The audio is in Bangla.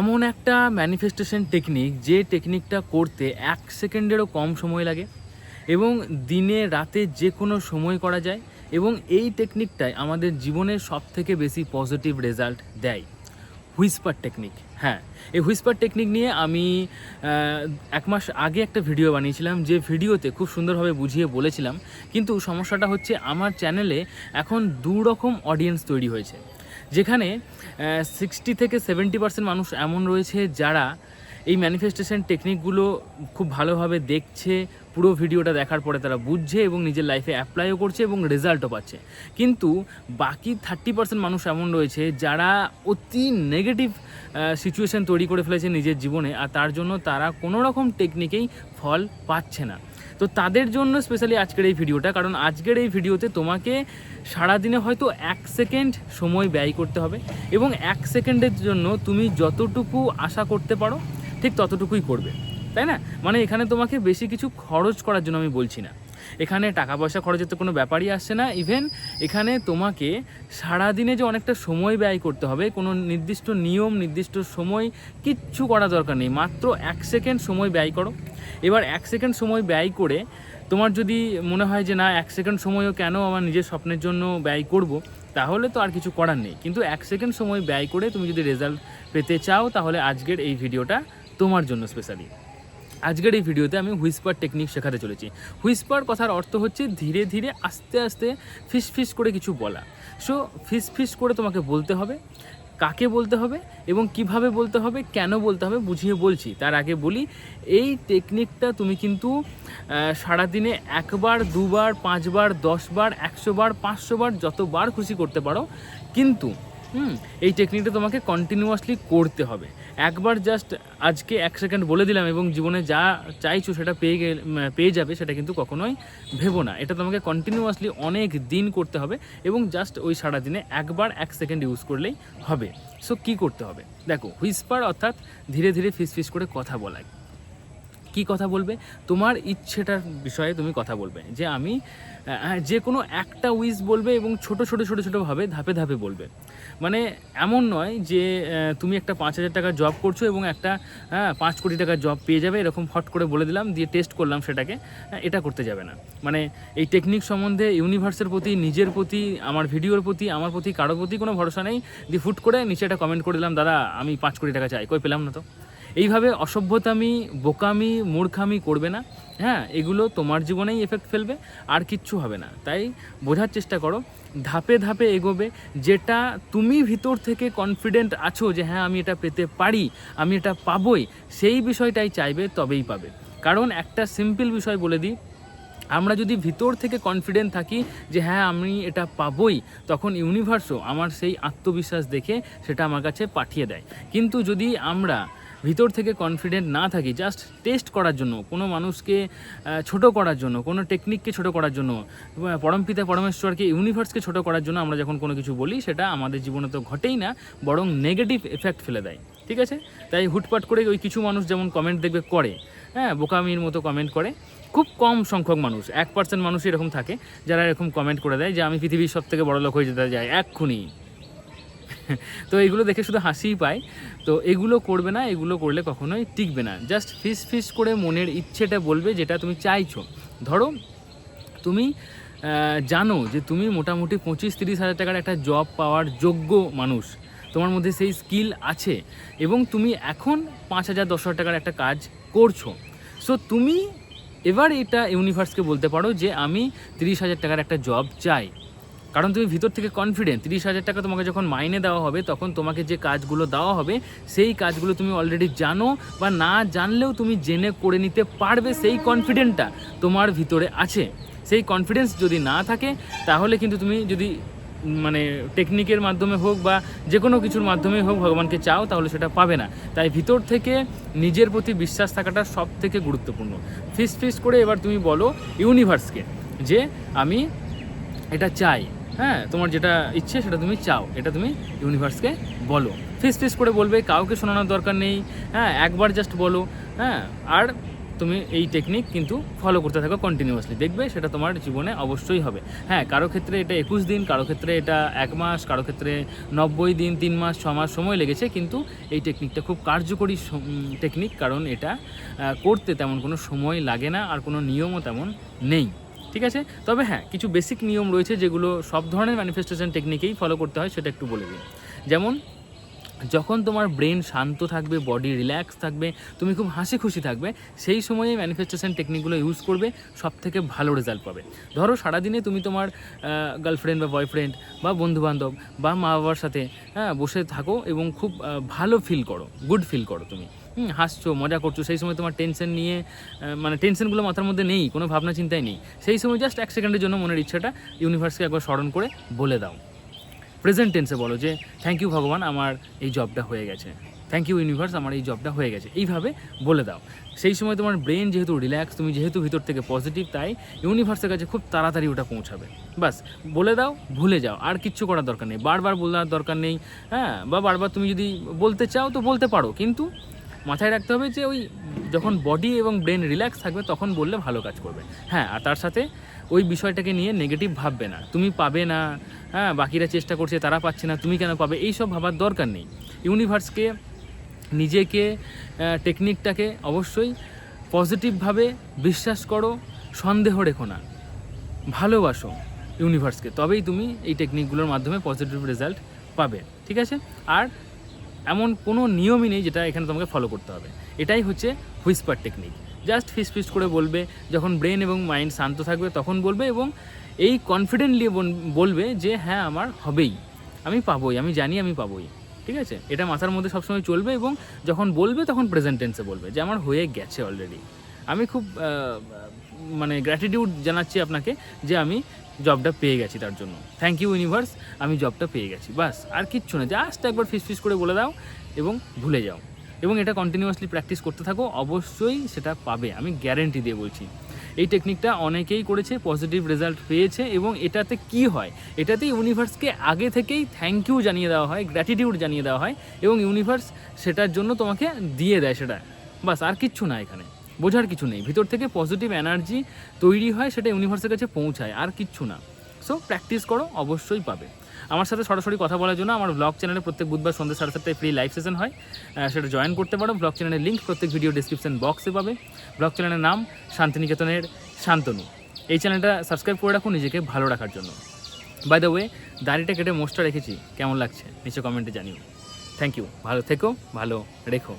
এমন একটা ম্যানিফেস্টেশন টেকনিক যে টেকনিকটা করতে এক সেকেন্ডেরও কম সময় লাগে এবং দিনে, রাতে যে কোনো সময় করা যায় এবং এই টেকনিকটাই আমাদের জীবনের সব থেকে বেশি পজিটিভ রেজাল্ট দেয়। হুইসপার টেকনিক হ্যাঁ। এই হুইসপার টেকনিক নিয়ে আমি এক মাস আগে একটা ভিডিও বানিয়েছিলাম, যে ভিডিওতে খুব সুন্দরভাবে বুঝিয়ে বলেছিলাম, কিন্তু সমস্যাটা হচ্ছে আমার চ্যানেলে এখন দু রকম অডিয়েন্স তৈরি হয়েছে। যেখানে সিক্সটি থেকে সেভেন্টি পার্সেন্ট মানুষ এমন রয়েছে যারা এই ম্যানিফেস্টেশন টেকনিকগুলো খুব ভালোভাবে দেখছে, পুরো ভিডিওটা দেখার পরে তারা বুঝছে এবং নিজের লাইফে অ্যাপ্লাইও করছে এবং রেজাল্টও পাচ্ছে। কিন্তু বাকি থার্টি পার্সেন্ট মানুষ এমন রয়েছে যারা অতি নেগেটিভ সিচুয়েশন তৈরি করে ফেলেছে নিজের জীবনে, আর তার জন্য তারা কোনো রকম টেকনিকেই ফল পাচ্ছে না। তো তাদের জন্য স্পেশালি আজকের এই ভিডিওটা কারণ আজকের এই ভিডিওতে তোমাকে সারাদিনে হয়তো এক সেকেন্ড সময় ব্যয় করতে হবে এবং এক সেকেন্ডের জন্য তুমি যতটুকু আশা করতে পারো, ঠিক ততটুকুই করবে, তাই না? মানে এখানে তোমাকে বেশি কিছু খরচ করার জন্য আমি বলছি না। এখানে টাকা পয়সা খরচের তো কোনো ব্যাপারই আসছে না। ইভেন এখানে তোমাকে সারাদিনে যে অনেকটা সময় ব্যয় করতে হবে, কোনো নির্দিষ্ট নিয়ম, নির্দিষ্ট সময় কিচ্ছু করা দরকার নেই। মাত্র এক সেকেন্ড সময় ব্যয় করো। এবার এক সেকেন্ড সময় ব্যয় করে তোমার যদি মনে হয় যে না, এক সেকেন্ড সময়ও কেন আমার নিজের স্বপ্নের জন্য ব্যয় করব, তাহলে তো আর কিছু করার নেই। কিন্তু এক সেকেন্ড সময় ব্যয় করে তুমি যদি রেজাল্ট পেতে চাও, তাহলে আজকের এই ভিডিওটা তোমার জন্য স্পেশালি আজকের এই ভিডিওতে আমি হুইসপার টেকনিক শেখাতে চলেছি। হুইসপার কথার অর্থ হচ্ছে ধীরে ধীরে আস্তে আস্তে ফিস ফিস করে কিছু বলা। সো ফিস ফিস করে তোমাকে বলতে হবে, কাকে বলতে হবে এবং কীভাবে বলতে হবে, কেন বলতে হবে বুঝিয়ে বলছি। তার আগে বলি, এই টেকনিকটা তুমি কিন্তু সারাদিনে একবার, দুবার, পাঁচবার, দশবার, একশোবার, পাঁচশোবার যতবার খুশি করতে পারো। কিন্তু হুম, এই টেকনিকটা তোমাকে কন্টিনিউয়াসলি করতে হবে। একবার জাস্ট আজকে এক সেকেন্ড বলে দিলাম এবং জীবনে যা চাইছো সেটা পেয়ে গেলে পেয়ে যাবে, সেটা কিন্তু কখনোই ভেবো না। এটা তোমাকে কন্টিনিউয়াসলি অনেক দিন করতে হবে এবং জাস্ট ওই সারাদিনে একবার এক সেকেন্ড ইউজ করলেই হবে। সো কী করতে হবে? দেখো হুইসপার অর্থাৎ ধীরে ধীরে ফিস ফিস করে কথা বলাই কি কথা বলবে? তোমার ইচ্ছেটার বিষয়ে তুমি কথা বলবে। যে আমি যে কোনো একটা উইস বলবে এবং ছোট ছোট ছোট ছোটোভাবে ধাপে ধাপে বলবে। মানে এমন নয় যে তুমি একটা পাঁচ হাজার টাকার জব করছ এবং একটা হ্যাঁ পাঁচ কোটি টাকার জব পেয়ে যাবে এরকম হট করে বলে দিলাম দিয়ে টেস্ট করলাম সেটাকে হ্যাঁ, এটা করতে যাবে না। মানে এই টেকনিক সম্বন্ধে ইউনিভার্সের প্রতি নিজের প্রতি আমার ভিডিওর প্রতি আমার প্রতি কারোর প্রতি কোনো ভরসা নেই। দিয়ে ফুট করে নিচে একটা কমেন্ট করে দিলাম দাদা আমি পাঁচ কোটি টাকা চাই। কই পেলাম না তো। এইভাবে অসভ্যতামি, বোকামি, মূর্খামি করবে না। হ্যাঁ এগুলো তোমার জীবনেই এফেক্ট ফেলবে, আর কিচ্ছু হবে না। তাই বোঝার চেষ্টা করো, ধাপে ধাপে এগোবে, যেটা তুমি ভিতর থেকে কনফিডেন্ট আছো যে হ্যাঁ আমি এটা পেতে পারি, আমি এটা পাবই সেই বিষয়টাই চাইবে, তবেই পাবে। কারণ একটা সিম্পল বিষয় বলে দিই, আমরা যদি ভিতর থেকে কনফিডেন্ট থাকি যে হ্যাঁ আমি এটা পাবই তখন ইউনিভার্সও আমার সেই আত্মবিশ্বাস দেখে সেটা আমার কাছে পাঠিয়ে দেয়। কিন্তু যদি আমরা ভিতর থেকে কনফিডেন্ট না থাকি জাস্ট টেস্ট করার জন্য, কোনো মানুষকে ছোট করার জন্য, কোনো টেকনিককে ছোট করার জন্য পরমপিতা পরমেশ্বরকে ইউনিভার্সকে ছোট করার জন্য আমরা যখন কোনো কিছু বলি, সেটা আমাদের জীবনে তো ঘটেই না, বরং নেগেটিভ এফেক্ট ফেলে দেয়, ঠিক আছে? তাই হুটপাট করে ওই কিছু মানুষ যেমন কমেন্ট দেখবে করে হ্যাঁ বোকামির মতো কমেন্ট করে, খুব কম সংখ্যক মানুষ, এক পার্সেন্ট মানুষ এরকম থাকে, যারা এরকম কমেন্ট করে দেয় যে, আমি পৃথিবীর সব থেকে বড় লোক হয়ে যেতে যাই এক্ষুনি। তো এগুলো দেখে শুধু হাসিই পায়। তো এগুলো করবে না, এগুলো করলে কখনোই টিকবে না। জাস্ট ফিস ফিস করে মনের ইচ্ছেটা বলবে যেটা তুমি চাইছো। ধরো, তুমি জানো যে তুমি মোটামুটি পঁচিশ তিরিশ হাজার টাকার একটা জব পাওয়ার যোগ্য মানুষ। তোমার মধ্যে সেই স্কিল আছে এবং তুমি এখন পাঁচ হাজার, দশ হাজার টাকার একটা কাজ করছ। সো তুমি এবার এটা ইউনিভার্সকে বলতে পারো যে আমি তিরিশ হাজার টাকার একটা জব চাই। কারণ তুমি ভিতর থেকে কনফিডেন্ট তিরিশ হাজার টাকা তোমাকে যখন মাইনে দেওয়া হবে, তখন তোমাকে যে কাজগুলো দেওয়া হবে, সেই কাজগুলো তুমি অলরেডি জানো বা না জানলেও তুমি জেনে করে নিতে পারবে সেই কনফিডেন্টটা তোমার ভিতরে আছে। সেই কনফিডেন্স যদি না থাকে, তাহলে কিন্তু তুমি যদি মানে টেকনিকের মাধ্যমে হোক বা যে কোনো কিছুর মাধ্যমে হোক ভগবানকে চাও, তাহলে সেটা পাবে না। তাই ভিতর থেকে নিজের প্রতি বিশ্বাস থাকাটা সব থেকে গুরুত্বপূর্ণ। ফিস ফিস করে এবার তুমি বলো ইউনিভার্সকে যে, আমি এটা চাই। হ্যাঁ তোমার যেটা ইচ্ছে সেটা তুমি চাও, এটা তুমি ইউনিভার্সকে বলো। ফিস ফিস করে বলবে, কাউকে শোনানোর দরকার নেই হ্যাঁ একবার জাস্ট বলো হ্যাঁ আর তুমি এই টেকনিক কিন্তু ফলো করতে থাকো কন্টিনিউয়াসলি দেখবে সেটা তোমার জীবনে অবশ্যই হবে। হ্যাঁ কারও ক্ষেত্রে এটা একুশ দিন, কারও ক্ষেত্রে এটা এক মাস, কারও ক্ষেত্রে নব্বই দিন, তিন মাস, ছ মাস সময় লেগেছে, কিন্তু এই টেকনিকটা খুব কার্যকরী টেকনিক কারণ এটা করতে তেমন কোনো সময় লাগে না আর কোনো নিয়মও তেমন নেই। ঠিক আছে? তবে হ্যাঁ কিছু বেসিক নিয়ম রয়েছে যেগুলো সব ধরনের ম্যানিফেস্টেশন টেকনিকেই ফলো করতে হয়, সেটা একটু বলে দিই। যেমন, যখন তোমার ব্রেন শান্ত থাকবে বডি রিল্যাক্স থাকবে, তুমি খুব হাসি খুশি থাকবে, সেই সময়ে ম্যানিফেস্টেশন টেকনিকগুলো ইউজ করবে সব থেকে ভালো রেজাল্ট পাবে। ধরো, সারাদিনে তুমি তোমার গার্লফ্রেন্ড বা বয়ফ্রেন্ড বা বন্ধুবান্ধব বা মা বাবার সাথে হ্যাঁ বসে থাকো এবং খুব ভালো ফিল করো গুড ফিল করো তুমি। হুম, হাসছো মজা করছ সেই সময় তোমার টেনশন নিয়ে মানে টেনশনগুলো মাথার মধ্যে নেই কোনো ভাবনা চিন্তাই নেই। সেই সময় জাস্ট এক সেকেন্ডের জন্য মনের ইচ্ছাটা ইউনিভার্সকে একবার স্মরণ করে বলে দাও। প্রেজেন্ট টেন্সে বলো যে থ্যাংক ইউ ভগবান আমার এই জবটা হয়ে গেছে। থ্যাংক ইউ ইউনিভার্স আমার এই জবটা হয়ে গেছে। এইভাবে বলে দাও। সেই সময় তোমার ব্রেন যেহেতু রিল্যাক্স তুমি যেহেতু ভিতর থেকে পজিটিভ তাই ইউনিভার্সের কাছে খুব তাড়াতাড়ি ওটা পৌঁছাবে। বাস বলে দাও ভুলে যাও আর কিচ্ছু করার দরকার নেই। বারবার বলার দরকার নেই হ্যাঁ বা বারবার তুমি যদি বলতে চাও তো বলতে পারো কিন্তু মাথায় রাখতে হবে যে ওই যখন বডি এবং ব্রেন রিল্যাক্স থাকবে, তখন বললে ভালো কাজ করবে। হ্যাঁ আর তার সাথে ওই বিষয়টাকে নিয়ে নেগেটিভ ভাববে না। তুমি পাবে না হ্যাঁ বাকিরা চেষ্টা করছে, তারা পাচ্ছে না, তুমি কেন পাবে? এইসব ভাবার দরকার নেই। ইউনিভার্সকে নিজেকে টেকনিকটাকে অবশ্যই পজিটিভভাবে বিশ্বাস করো, সন্দেহ রেখো না। ভালোবাসো ইউনিভার্সকে তবেই তুমি এই টেকনিকগুলোর মাধ্যমে পজিটিভ রেজাল্ট পাবে। ঠিক আছে? আর এমন কোনো নিয়মই নেই যেটা এখানে তোমাকে ফলো করতে হবে। এটাই হচ্ছে হুইসপার টেকনিক জাস্ট ফিস ফিস করে বলবে, যখন ব্রেন এবং মাইন্ড শান্ত থাকবে তখন বলবে এবং এই কনফিডেন্টলি বলবে যে হ্যাঁ আমার হবেই। আমি পাবোই, আমি জানি আমি পাবোই। ঠিক আছে? এটা মাথার মধ্যে সবসময় চলবে এবং যখন বলবে তখন প্রেজেন্ট টেন্সে বলবে যে আমার হয়ে গেছে অলরেডি আমি খুব মানে গ্র্যাটিটিউড জানাচ্ছি আপনাকে যে আমি জবটা পেয়ে গেছি তার জন্য। থ্যাংক ইউ ইউনিভার্স আমি জবটা পেয়ে গেছি। বাস, আর কিচ্ছু না জাস্ট একবার ফিস ফিস করে বলে দাও এবং ভুলে যাও। এবং এটা কন্টিনিউয়াসলি প্র্যাকটিস করতে থাকো, অবশ্যই সেটা পাবে, আমি গ্যারেন্টি দিয়ে বলছি। এই টেকনিকটা অনেকেই করেছে পজিটিভ রেজাল্ট পেয়েছে, এবং এটাতে কি হয়? এটাতে ইউনিভার্সকে আগে থেকেই থ্যাংক ইউ জানিয়ে দেওয়া হয় গ্র্যাটিটিউড জানিয়ে দেওয়া হয়, এবং ইউনিভার্স সেটার জন্য তোমাকে দিয়ে দেয় সেটা। বাস, আর কিচ্ছু না এখানে। বোঝার কিছু নেই। ভিতর থেকে পজিটিভ এনার্জি তৈরি হয়, সেটা ইউনিভার্সের কাছে পৌঁছায়, আর কিচ্ছু না। সো প্র্যাকটিস করো, অবশ্যই পাবে। আমার সাথে সরাসরি কথা বলার জন্য আমার ব্লগ চ্যানেলে প্রত্যেক বুধবার সন্ধ্যা সাড়ে সাতটায় ফ্রি লাইভ সেশন হয়। সেটা জয়েন করতে পারো। ব্লগ চ্যানেলের লিঙ্ক প্রত্যেক ভিডিও ডিসক্রিপশন বক্সে পাবে। ব্লগ চ্যানেলের নাম শান্তিনিকেতনের শান্তনু। এই চ্যানেলটা সাবস্ক্রাইব করে রাখুন নিজেকে ভালো রাখার জন্য। বাই দ্য ওয়ে দাড়িটা কেটে মোস্টটা রেখেছি। কেমন লাগছে? নিচে কমেন্টে জানিও। থ্যাংক ইউ ভালো থেকো, ভালো রেখো।